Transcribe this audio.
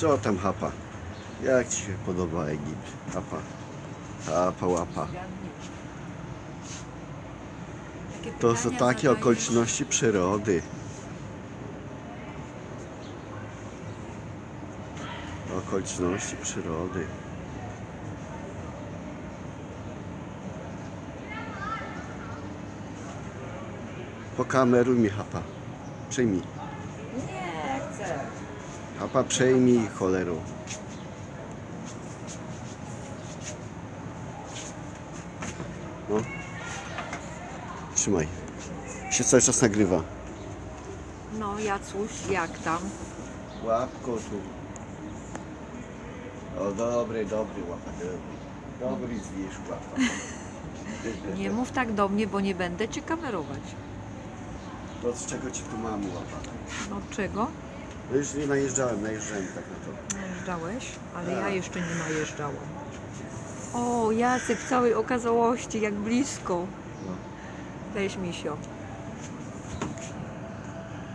Co tam hapa? Jak ci się podoba Egipt? Hapa. Hapa łapa. To są takie okoliczności przyrody. Okoliczności przyrody. Pokameruj mi hapa. Przyjmij. Nie chcę. Hapa przejmij cholerą. No. Trzymaj. Się cały czas nagrywa. No Jacuś, jak tam? Łapko tu. O dobry, dobry łapa, dobry. Dobry zwierz łapa. Nie mów tak do mnie, bo nie będę cię kamerować. To z czego ci tu mamy łapa? No czego? No już nie najeżdżałem, najeżdżałem tak na to. Najeżdżałeś, ale ja jeszcze nie najeżdżałam. O, Jacek w całej okazałości, jak blisko. No. Weź misio.